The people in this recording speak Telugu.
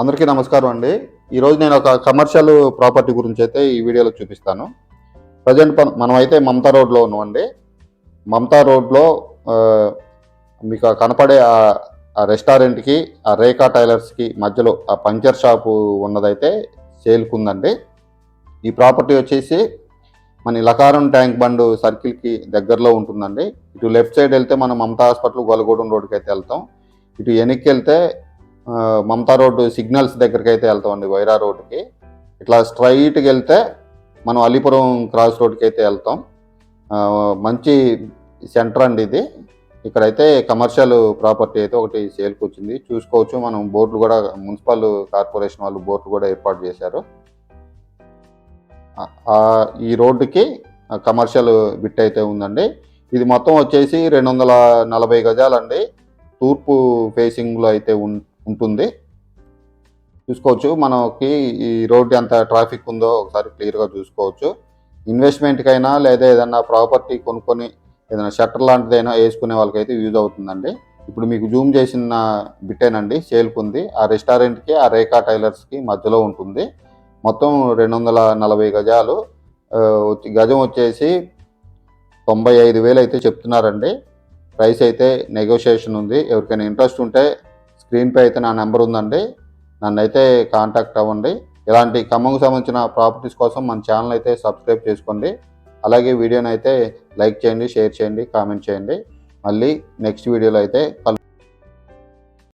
అందరికీ నమస్కారం అండి. ఈరోజు నేను ఒక కమర్షియల్ ప్రాపర్టీ గురించి అయితే ఈ వీడియోలో చూపిస్తాను. ప్రజెంట్ మనం అయితే మమతా రోడ్లో ఉన్నామండి మమతా రోడ్లో మీకు కనపడే ఆ- రెస్టారెంట్కి ఆ రేఖా టైలర్స్కి మధ్యలో ఆ పంచర్ షాపు ఉన్నదైతే సేల్కి ఉందండి ఈ ప్రాపర్టీ వచ్చేసి మన లకారం ట్యాంక్ బండ్ సర్కిల్కి దగ్గరలో ఉంటుందండి. ఇటు లెఫ్ట్ సైడ్ వెళ్తే మనం మమతా హాస్పిటల్ గొలగూడెం రోడ్కి అయితే వెళ్తాం. ఇటు వెనక్కి వెళ్తే మమతా రోడ్డు సిగ్నల్స్ దగ్గరికి అయితే వెళ్తామండి వైరా రోడ్డుకి. ఇట్లా స్ట్రైట్కి వెళ్తే మనం అలీపురం క్రాస్ రోడ్కి అయితే వెళ్తాం మంచి సెంటర్ అండి ఇది. ఇక్కడైతే కమర్షియల్ ప్రాపర్టీ అయితే ఒకటి సేల్కి వచ్చింది. చూసుకోవచ్చు మనం బోర్డులు కూడా మున్సిపల్ కార్పొరేషన్ వాళ్ళు బోర్డులు కూడా ఏర్పాటు చేశారు. ఈ రోడ్డుకి కమర్షియల్ బిట్ అయితే ఉందండి. ఇది మొత్తం వచ్చేసి రెండు వందల నలభై గజాలండి. తూర్పు ఫేసింగ్లో అయితే ఉంటుంది. చూసుకోవచ్చు. మనకి ఈ రోడ్డు ఎంత ట్రాఫిక్ ఉందో ఒకసారి క్లియర్గా చూసుకోవచ్చు. ఇన్వెస్ట్మెంట్కైనా లేదా ఏదైనా ప్రాపర్టీ కొనుక్కొని ఏదైనా షట్టర్ లాంటిదైనా వేసుకునే వాళ్ళకైతే యూజ్ అవుతుందండి. ఇప్పుడు మీకు జూమ్ చేసిన బిట్టేనండి. సేల్కి ఉంది. ఆ రెస్టారెంట్కి ఆ రేఖా టైలర్స్కి మధ్యలో ఉంటుంది. మొత్తం రెండు వందల నలభై గజాలు. వచ్చి- గజం వచ్చేసి తొంభై ఐదు వేలు అయితే చెప్తున్నారండి. ప్రైస్ అయితే నెగోషియేషన్ ఉంది. ఎవరికైనా ఇంట్రెస్ట్ ఉంటే స్క్రీన్పై అయితే నా నెంబర్ ఉందండి. నన్ను అయితే కాంటాక్ట్ అవ్వండి. ఇలాంటి ఖమ్మంకు సంబంధించిన ప్రాపర్టీస్ కోసం మన ఛానల్ అయితే సబ్స్క్రైబ్ చేసుకోండి. అలాగే వీడియోని అయితే లైక్ చేయండి షేర్ చేయండి కామెంట్ చేయండి. మళ్ళీ నెక్స్ట్ వీడియోలో అయితే కలు